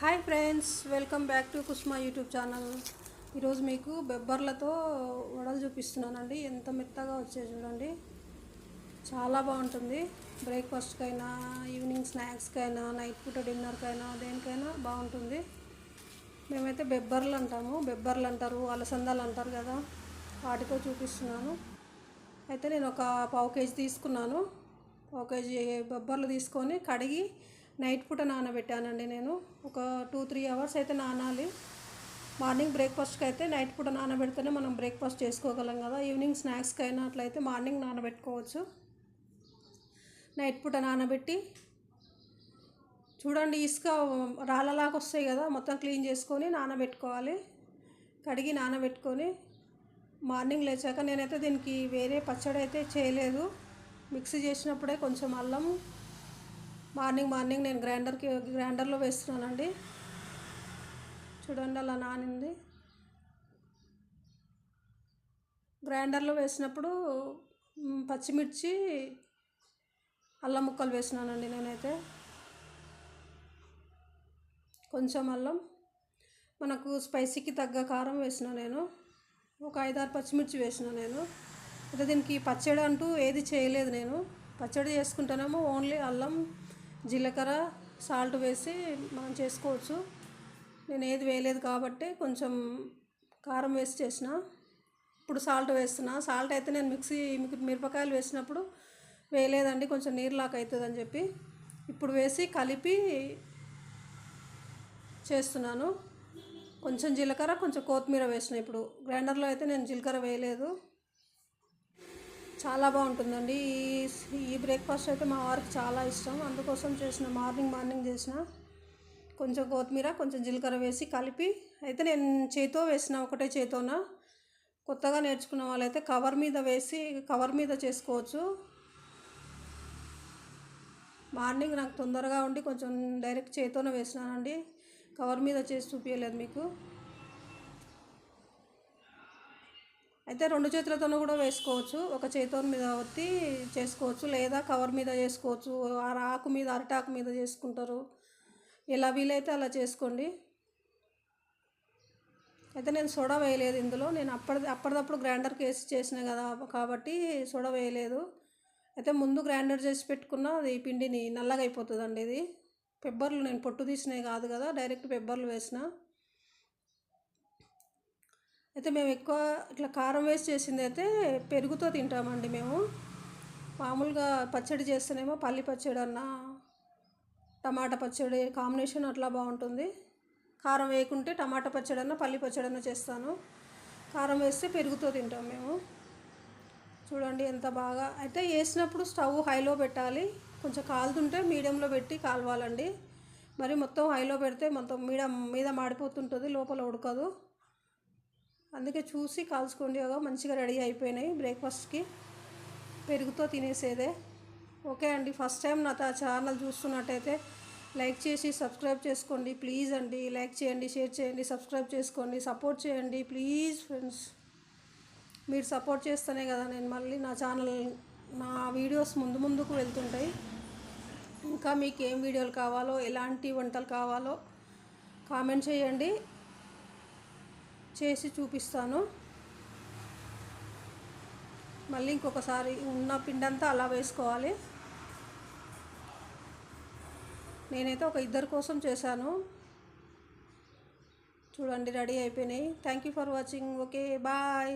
Hi friends welcome back to Kusma YouTube channel. ఈరోజు మీకు బెబ్బర్లతో వడలు చూపిస్తున్నానండి. ఎంత మెత్తగా వచ్చాయి చూడండి. చాలా బాగుంటుంది. బ్రేక్ఫాస్ట్కైనా ఈవినింగ్ స్నాక్స్కైనా నైట్ పూట డిన్నర్కైనా దేనికైనా బాగుంటుంది. మేమైతే బెబ్బర్లు అంటాము. బెబ్బర్లు అంటారు అలసందాలు అంటారు కదా. వాటితో చూపిస్తున్నాను. అయితే నేను ఒక పావు కేజీ తీసుకున్నాను. పావు కేజీ బొబ్బర్లు తీసుకొని కడిగి నైట్ పూట నానబెట్టానండి నేను. ఒక టూ త్రీ అవర్స్ అయితే నానాలి. మార్నింగ్ బ్రేక్ఫాస్ట్కి అయితే నైట్ పూట నానబెడితేనే మనం బ్రేక్ఫాస్ట్ చేసుకోగలం కదా. ఈవినింగ్ స్నాక్స్కి అయినా అట్లయితే మార్నింగ్ నానబెట్టుకోవచ్చు. నైట్ పూట నానబెట్టి చూడండి ఇసుక రాళ్ళలాగా వస్తాయి కదా మొత్తం క్లీన్ చేసుకొని నానబెట్టుకోవాలి. కడిగి నానబెట్టుకొని మార్నింగ్ లేచాక నేనైతే దీనికి వేరే పచ్చడి అయితే చేయలేదు. మిక్సీ చేసినప్పుడే కొంచెం అల్లం మార్నింగ్ మార్నింగ్ నేను గ్రైండర్కి గ్రైండర్లో వేస్తున్నానండి. చూడండి అలా నానింది. గ్రైండర్లో వేసినప్పుడు పచ్చిమిర్చి అల్లం ముక్కలు వేసినానండి నేనైతే. కొంచెం అల్లం మనకు స్పైసీకి తగ్గ కారం వేసిన నేను. ఒక ఐదారు పచ్చిమిర్చి వేసిన నేను. అయితే దీనికి పచ్చడి అంటూ ఏది చేయలేదు నేను. పచ్చడి చేసుకుంటానేమో ఓన్లీ అల్లం జీలకర్ర సాల్ట్ వేసి మనం చేసుకోవచ్చు. నేను ఏది వేయలేదు కాబట్టి కొంచెం కారం వేసి చేసిన. ఇప్పుడు సాల్ట్ వేస్తున్నా. సాల్ట్ అయితే నేను మిక్సీ మిరపకాయలు వేసినప్పుడు వేయలేదండి. కొంచెం నీరులాగా అవుతుంది అని చెప్పి ఇప్పుడు వేసి కలిపి చేస్తున్నాను. కొంచెం జీలకర్ర కొంచెం కొత్తిమీర వేసిన ఇప్పుడు. గ్రైండర్లో అయితే నేను జీలకర్ర వేయలేదు. చాలా బాగుంటుందండి. ఈ బ్రేక్ఫాస్ట్ అయితే మా వారికి చాలా ఇష్టం. అందుకోసం చేసిన మార్నింగ్ మార్నింగ్ చేసిన కొంచెం కొత్తిమీర కొంచెం జీలకర్ర వేసి కలిపి అయితే నేను చేతో వేసిన ఒకటే చేతోన కొత్తగా నేర్చుకున్న వాళ్ళైతే కవర్ మీద వేసి కవర్ మీద చేసుకోవచ్చు. మార్నింగ్ నాకు తొందరగా ఉండి కొంచెం డైరెక్ట్ చేతోనే వేసినానండి. కవర్ మీద చేసి చూపించలేదు మీకు. అయితే రెండు చేతులతోనూ కూడా వేసుకోవచ్చు. ఒక చేతో మీద ఒత్తి చేసుకోవచ్చు. లేదా కవర్ మీద చేసుకోవచ్చు. ఆ ఆకు మీద అరటాకు మీద చేసుకుంటారు. ఎలా వీలైతే అలా చేసుకోండి. అయితే నేను సోడా వేయలేదు ఇందులో. నేను అప్పటి అప్పటిదప్పుడు గ్రైండర్కి వేసి చేసిన కదా కాబట్టి సోడా వేయలేదు. అయితే ముందు గ్రైండర్ చేసి పెట్టుకున్న అది పిండిని నల్లగా అయిపోతుందండి ఇది. పెబ్బర్లు నేను పొట్టు తీసినవి కాదు కదా డైరెక్ట్ పెబ్బర్లు వేసిన. అయితే మేము ఎక్కువ ఇట్లా కారం వేసి చేసింది అయితే పెరుగుతో తింటామండి మేము. మామూలుగా పచ్చడి చేస్తేనేమో పల్లి పచ్చడి అన్న టమాటా పచ్చడి కాంబినేషన్ అట్లా బాగుంటుంది. కారం వేయకుంటే టమాటా పచ్చడి అన్న పల్లి పచ్చడి అన్న చేస్తాను. కారం వేస్తే పెరుగుతో తింటాం మేము. చూడండి ఎంత బాగా. అయితే వేసినప్పుడు స్టవ్ హైలో పెట్టాలి. కొంచెం కాలుతుంటే మీడియంలో పెట్టి కాలవాలండి. మరి మొత్తం హైలో పెడితే మొత్తం మీడియం మీద మాడిపోతుంటుంది లోపల ఉడకదు. అందుకే చూసి కాల్చుకోండి కదా మంచిగా రెడీ అయిపోయినాయి బ్రేక్ఫాస్ట్కి. పెరుగుతో తినేసేదే. ఓకే అండి ఫస్ట్ టైం నా ఛానల్ చూస్తున్నట్టయితే లైక్ చేసి సబ్స్క్రైబ్ చేసుకోండి. ప్లీజ్ అండి లైక్ చేయండి షేర్ చేయండి సబ్స్క్రైబ్ చేసుకోండి సపోర్ట్ చేయండి. ప్లీజ్ ఫ్రెండ్స్ మీరు సపోర్ట్ చేస్తేనే కదా నేను మళ్ళీ నా ఛానల్ నా వీడియోస్ ముందు ముందుకు వెళ్తుంటాయి. ఇంకా మీకు ఏం వీడియోలు కావాలో ఎలాంటి వంటలు కావాలో కామెంట్ చేయండి. చేసి చూపిస్తాను. మళ్ళీ ఇంకొకసారి ఉన్న పిండంతా అలా వేసుకోవాలి. నేనైతే ఒక ఇద్దరి కోసం చేశాను. చూడండి రెడీ అయిపోయినాయి. Thank you for watching okay bye